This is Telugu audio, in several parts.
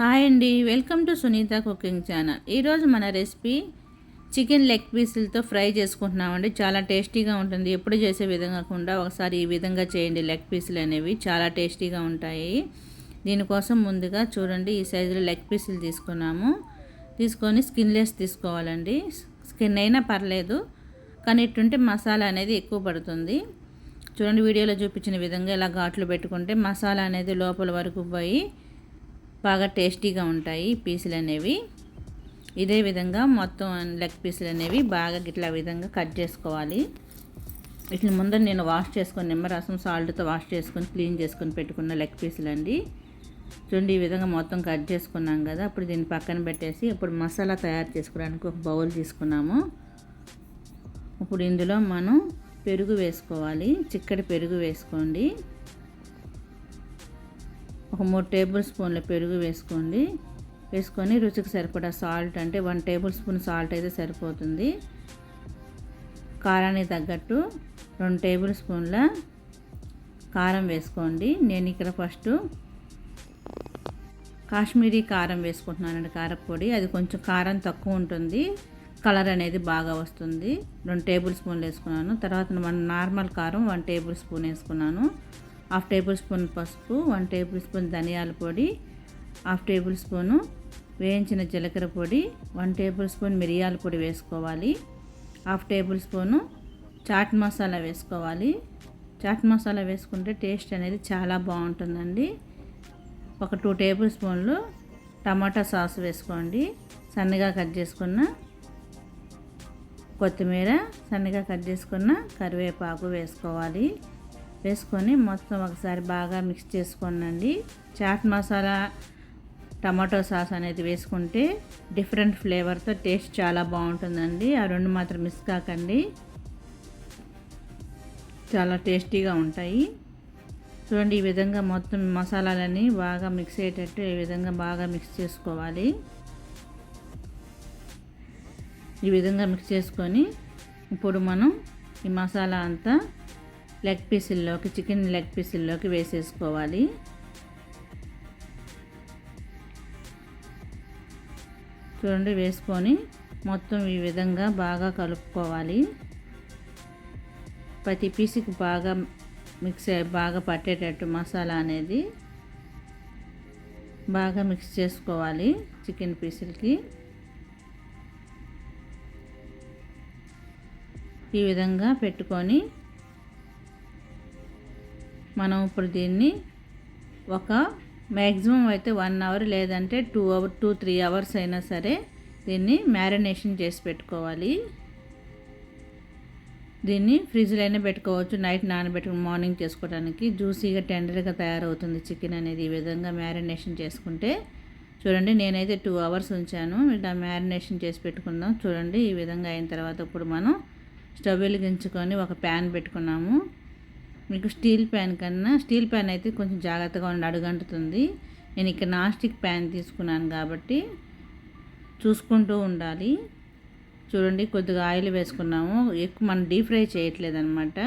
హాయ్ అండి. Welcome to Sunitha cooking channel. ఈరోజు మన రెసిపీ చికెన్ లెగ్ పీసులతో ఫ్రై చేసుకుంటున్నామండి. చాలా టేస్టీగా ఉంటుంది. ఎప్పుడు చేసే విధంగా కాకుండా ఒకసారి ఈ విధంగా చేయండి. లెగ్ పీసులు అనేవి చాలా టేస్టీగా ఉంటాయి. దీనికోసం ముందుగా చూడండి ఈ సైజులో లెగ్ పీసులు తీసుకున్నాము. తీసుకొని స్కిన్లెస్ తీసుకోవాలండి. స్కిన్ అయినా పర్లేదు కానీ ఇట్టుంటే మసాలా అనేది ఎక్కువ పడుతుంది. చూడండి వీడియోలో చూపించిన విధంగా ఇలా ఘాట్లు పెట్టుకుంటే మసాలా అనేది లోపల వరకు పోయి బాగా టేస్టీగా ఉంటాయి పీసులు అనేవి. ఇదే విధంగా మొత్తం లెగ్ పీసులు అనేవి బాగా ఇట్లా విధంగా కట్ చేసుకోవాలి. ఇట్లా ముందర నేను వాష్ చేసుకొని నిమ్మరసం సాల్ట్తో వాష్ చేసుకొని క్లీన్ చేసుకొని పెట్టుకున్న లెగ్ పీసులు అండి చూడండి ఈ విధంగా మొత్తం కట్ చేసుకున్నాం కదా అప్పుడు దీన్ని పక్కన పెట్టేసి ఇప్పుడు మసాలా తయారు చేసుకోవడానికి ఒక బౌల్ తీసుకున్నాము. ఇప్పుడు ఇందులో మనం పెరుగు వేసుకోవాలి. చిక్కటి పెరుగు వేసుకోండి. ఒక మూడు టేబుల్ స్పూన్ల పెరుగు వేసుకోండి. వేసుకొని రుచికి సరిపడా సాల్ట్ అంటే వన్ టేబుల్ స్పూన్ సాల్ట్ అయితే సరిపోతుంది. కారానికి తగ్గట్టు రెండు టేబుల్ స్పూన్ల కారం వేసుకోండి. నేను ఇక్కడ ఫస్ట్ కాశ్మీరీ కారం వేసుకుంటున్నానండి కారపొడి. అది కొంచెం కారం తక్కువ ఉంటుంది. కలర్ అనేది బాగా వస్తుంది. రెండు టేబుల్ స్పూన్లు వేసుకున్నాను. తర్వాత మన నార్మల్ కారం వన్ టేబుల్ స్పూన్ వేసుకున్నాను. హాఫ్ టేబుల్ స్పూన్ పసుపు వన్ టేబుల్ స్పూన్ ధనియాల పొడి హాఫ్ టేబుల్ స్పూను వేయించిన జీలకర్ర పొడి వన్ టేబుల్ స్పూన్ మిరియాల పొడి వేసుకోవాలి. Half tablespoon chaat masala వేసుకోవాలి. చాట్ మసాలా వేసుకుంటే టేస్ట్ అనేది చాలా బాగుంటుందండి. ఒక టూ టేబుల్ స్పూన్లు టమాటా సాస్ వేసుకోండి. సన్నగా కట్ చేసుకున్న కొత్తిమీర సన్నగా కట్ చేసుకున్న కరివేపాకు వేసుకోవాలి. వేసుకొని మొత్తం ఒకసారి బాగా మిక్స్ చేసుకోనండి. చాట్ మసాలా టమాటో సాస్ అనేది వేసుకుంటే డిఫరెంట్ ఫ్లేవర్తో టేస్ట్ చాలా బాగుంటుందండి. ఆ రెండు మాత్రం మిస్ కాకండి. చాలా టేస్టీగా ఉంటాయి. చూడండి ఈ విధంగా మొత్తం మసాలాలన్నీ బాగా మిక్స్ అయ్యేటట్టు ఈ విధంగా బాగా మిక్స్ చేసుకోవాలి. ఈ విధంగా మిక్స్ చేసుకొని ఇప్పుడు మనం ఈ మసాలా అంతా లెగ్ పీసుల్లోకి చికెన్ లెగ్ పీసుల్లోకి వేసేసుకోవాలి. చూడండి వేసుకొని మొత్తం ఈ విధంగా బాగా కలుపుకోవాలి. ప్రతి పీసుకి బాగా మిక్స్ బాగా పట్టేటట్టు మసాలా అనేది బాగా మిక్స్ చేసుకోవాలి చికెన్ పీసులకి. ఈ విధంగా పెట్టుకొని మనం ఇప్పుడు దీన్ని ఒక మ్యాక్సిమం అయితే వన్ అవర్ లేదంటే two hour two three hours అయినా సరే దీన్ని మ్యారినేషన్ చేసి పెట్టుకోవాలి. దీన్ని ఫ్రిడ్జ్లో అయినా పెట్టుకోవచ్చు నైట్ నానబెట్టుకుని మార్నింగ్ చేసుకోవడానికి జ్యూసీగా టెండర్గా తయారవుతుంది చికెన్ అనేది ఈ విధంగా మ్యారినేషన్ చేసుకుంటే. చూడండి నేనైతే టూ అవర్స్ ఉంచాను. ఇలా మ్యారినేషన్ చేసి పెట్టుకుందాం. చూడండి ఈ విధంగా అయిన తర్వాత ఇప్పుడు మనం స్టవ్ వెలిగించుకొని ఒక ప్యాన్ పెట్టుకున్నాము. మీకు స్టీల్ ప్యాన్ కన్నా స్టీల్ ప్యాన్ అయితే కొంచెం జాగ్రత్తగా ఉండి అడుగంటుతుంది. నేను ఇక్కడ నాస్టిక్ ప్యాన్ తీసుకున్నాను కాబట్టి చూసుకుంటూ ఉండాలి. చూడండి కొద్దిగా ఆయిల్ వేసుకున్నాము. ఎక్కువ మనం డీప్ ఫ్రై చేయట్లేదు అనమాట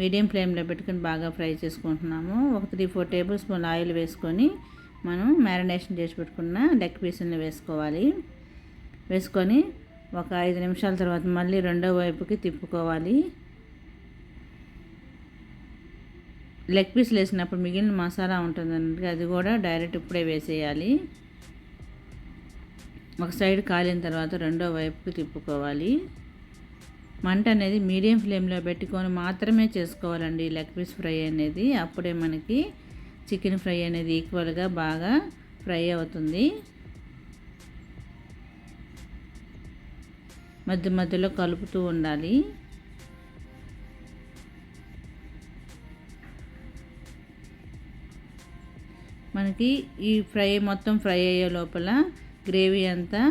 మీడియం ఫ్లేమ్లో పెట్టుకుని బాగా ఫ్రై చేసుకుంటున్నాము. ఒక three four tablespoon oil వేసుకొని మనం మ్యారినేషన్ చేసి పెట్టుకున్న లెగ్ పీసులను వేసుకోవాలి. వేసుకొని ఒక ఐదు నిమిషాల తర్వాత మళ్ళీ రెండో వైపుకి తిప్పుకోవాలి. లెగ్ పీస్లు వేసినప్పుడు మిగిలిన మసాలా ఉంటుందండి అది కూడా డైరెక్ట్ ఇప్పుడే వేసేయాలి. ఒక సైడ్ కాలిన తర్వాత రెండో వైపుకి తిప్పుకోవాలి. మంట అనేది మీడియం ఫ్లేమ్లో పెట్టుకొని మాత్రమే చేసుకోవాలండి లెగ్ పీస్ ఫ్రై అనేది. అప్పుడే మనకి చికెన్ ఫ్రై అనేది ఈక్వల్గా బాగా ఫ్రై అవుతుంది. మధ్య మధ్యలో కలుపుతూ ఉండాలి. మనకి ఈ ఫ్రై మొత్తం ఫ్రై అయ్యే లోపల గ్రేవీ అంతా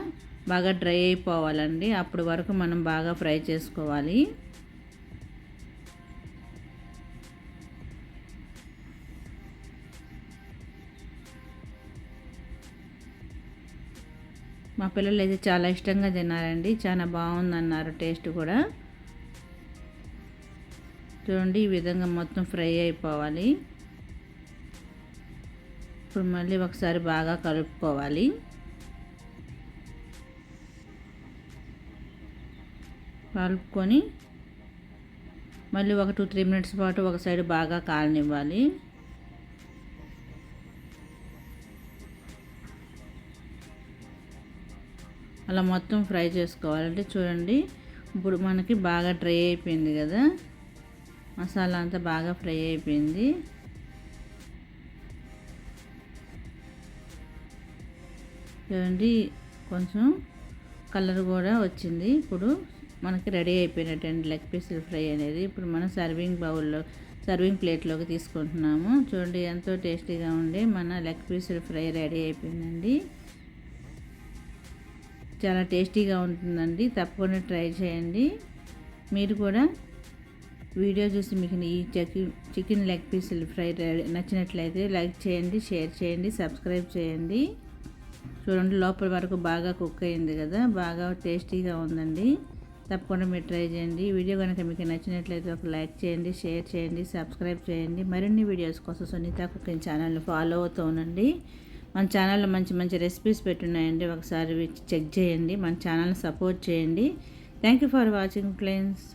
బాగా డ్రై అయిపోవాలండి. అప్పటి వరకు మనం బాగా ఫ్రై చేసుకోవాలి. మా పిల్లలు అయితే చాలా ఇష్టంగా తిన్నారండి. చాలా బాగుందన్నారు టేస్ట్ కూడా. చూడండి ఈ విధంగా మొత్తం ఫ్రై అయిపోవాలి. ఇప్పుడు మళ్ళీ ఒకసారి బాగా కలుపుకోవాలి. కలుపుకొని మళ్ళీ ఒక టూ త్రీ మినిట్స్ పాటు ఒక సైడ్ బాగా కాలనివ్వాలి. అలా మొత్తం ఫ్రై చేసుకోవాలంటే చూడండి ఇప్పుడు మనకి బాగా డ్రై అయిపోయింది కదా. మసాలా అంతా బాగా ఫ్రై అయిపోయింది. చూడండి కొంచెం కలర్ కూడా వచ్చింది. ఇప్పుడు మనకి రెడీ అయిపోయినట్టండి లెగ్ పీసులు ఫ్రై అనేది. ఇప్పుడు మనం సర్వింగ్ బౌల్లో సర్వింగ్ ప్లేట్లోకి తీసుకుంటున్నాము. చూడండి ఎంతో టేస్టీగా ఉండే మన లెగ్ పీసులు ఫ్రై రెడీ అయిపోయిందండి. చాలా టేస్టీగా ఉంటుందండి. తప్పకుండా ట్రై చేయండి. మీరు కూడా వీడియో చూసి మీకు ఈ చికెన్ చికెన్ లెగ్ పీసులు ఫ్రై నచ్చినట్లయితే లైక్ చేయండి షేర్ చేయండి సబ్స్క్రైబ్ చేయండి. చూడండి లోపల వరకు బాగా కుక్ అయింది కదా బాగా టేస్టీగా ఉందండి. తప్పకుండా మీరు ట్రై చేయండి. వీడియో కనుక మీకు నచ్చినట్లయితే ఒక లైక్ చేయండి షేర్ చేయండి సబ్స్క్రైబ్ చేయండి. మరిన్ని వీడియోస్ కోసం సునీత కుకింగ్ ఛానల్ని ఫాలో అవుతూ ఉండండి. మన ఛానల్లో మంచి మంచి రెసిపీస్ పెట్టున్నాయండి. ఒకసారి చెక్ చేయండి. మన ఛానల్ని సపోర్ట్ చేయండి. Thank you for watching friends.